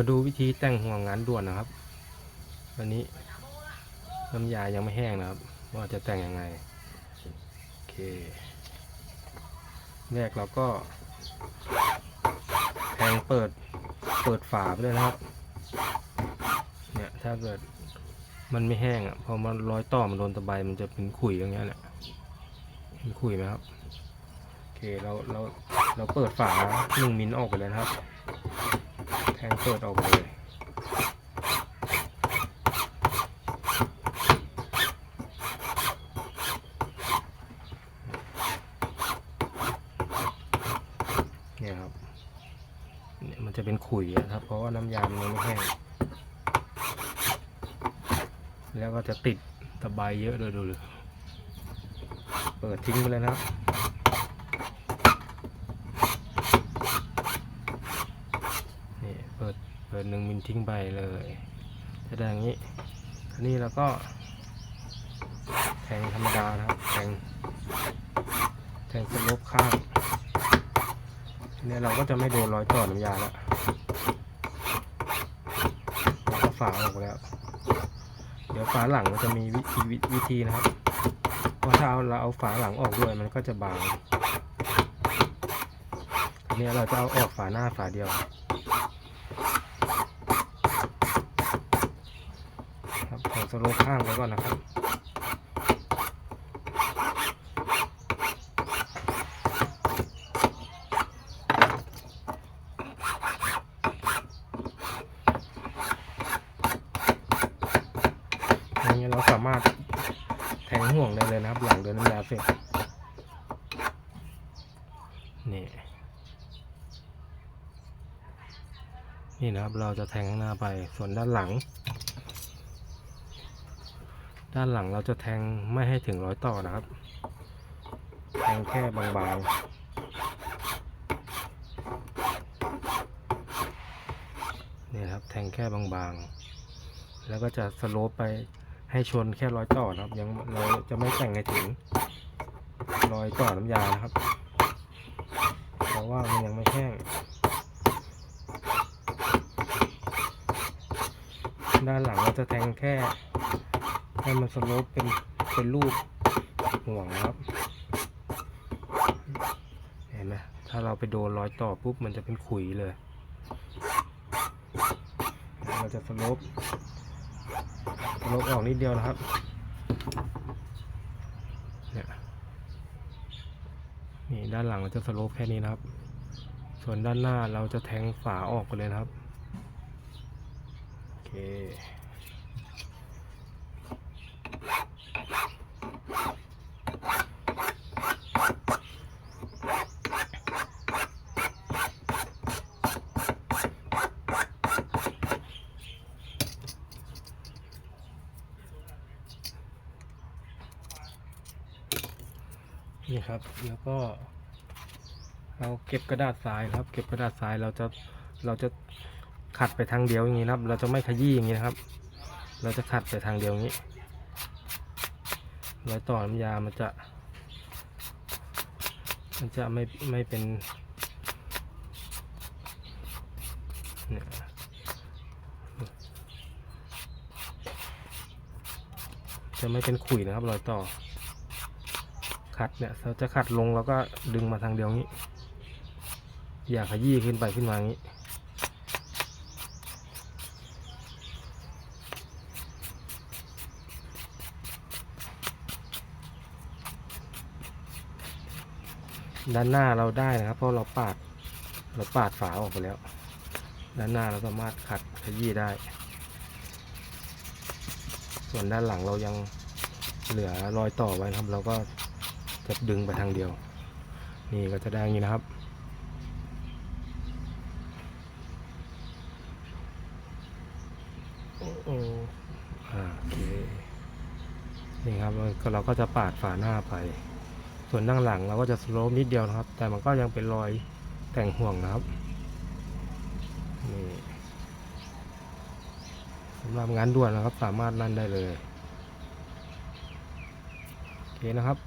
มาดูวิธีแต่งห่วงงานด่วนนะครับ วันนี้น้ำยายังไม่แห้งนะครับ ว่าจะแต่งยังไง โอเค แรกเราก็แทงเปิด เปิดฝาไปเลยนะครับ เนี่ยถ้าเกิดมันไม่แห้งอะ พอมันร้อยต่อมันโดนตะไบมันจะเป็นขุยอย่างเงี้ยแหละเห็นขุยไหมครับ โอเค เรา เรา เราเปิดฝาหนึ่งมิลออกไปเลยนะครับ แทงเปิดออกเลยเนี่ยครับเนี่ยมันจะเป็นขุยอะครับ เพราะว่าน้ำยามันไม่แห้งแล้วก็จะติดตะไบเยอะเลยดูเลยเปิดทิ้งไปเลยนะครับ นี่ เปิดเปิดหนึ่งมิลทิ้งไปเลยจะได้อย่างนี้ทีนี้เราก็ แทงธรรมดานะครับ แทง แทงสลบข้างทีนี้เราก็จะไม่โดนรอยต่อน้ำยาแล้วเราก็ฝาออกแล้ว เดี๋ยวฝาหลังมันจะมีวิธีวิวิธีนะครับเพราะถ้าเอาเราเอาฝาหลังออกด้วยมันก็จะบางทีนี้เราจะเอาออกฝาหน้าฝาเดียว ครับแทงสโลข้างไว้ก่อนนะครับอย่างนี้เราสามารถแทงห่วงได้เลยนะครับหลังเดินน้ำยาเสร็จนี่นี่นะครับเราจะแทงข้างหน้าไปส่วนด้านหลัง ด้านหลังเราจะแทงไม่ให้ถึงร้อยต่อนะครับ แทงแค่บางๆนี่ครับแทงแค่บางๆ แล้วก็จะสโลปไปให้ชนแค่ร้อยต่อนะครับ ยังเราจะไม่แต่งให้ถึงร้อยต่อน้ำยานะครับ เพราะว่ามันยังไม่แห้ง ด้านหลังเราจะแทงแค่ ให้มันสโลปเป็นเป็นรูปห่วงนะครับ เห็นไหมถ้าเราไปโดนรอยต่อปุ๊บมันจะเป็นขุยเลยเราจะสโลปสโลปออกนิดเดียวนะครับเนี่ยนี่ด้านหลังเราจะสโลปแค่นี้นะครับ ส่วนด้านหน้าเราจะแทงฝาออกไปเลยนะครับ โอเค นี่ครับแล้วก็ เราเก็บกระดาษทรายครับ เก็บกระดาษทรายเราจะเราจะขัดไปทางเดียวอย่างนี้นะครับ เราจะไม่ขยี้อย่างนี้นะครับ เราจะขัดไปทางเดียวอย่างนี้รอยต่อน้ำยามันจะ มันจะไม่ไม่เป็นเนี่ยจะไม่เป็นขุยนะครับรอยต่อ ขัดเนี่ยเราจะขัดลงแล้วก็ดึงมาทางเดียวงี้ อย่าขยี้ขึ้นไปขึ้นมางี้ ด้านหน้าเราได้นะครับ เพราะเราปาดเราปาดฝาออกไปแล้ว ด้านหน้าเราสามารถขัดขยี้ได้ ส่วนด้านหลังเรายังเหลือรอยต่อไว้ครับเราก็ จะดึงไปทางเดียว นี่ก็จะได้อย่างนี้นะครับ โอ้โหอ่าโอเค นี่ครับก็เราก็จะปาดฝาหน้าไป ส่วนด้านหลังเราก็จะสโลปนิดเดียวนะครับ แต่มันก็ยังเป็นรอยแต่งห่วงนะครับ นี่สำหรับงานด่วนนะครับ สามารถนั่นได้เลย โอเคนะครับ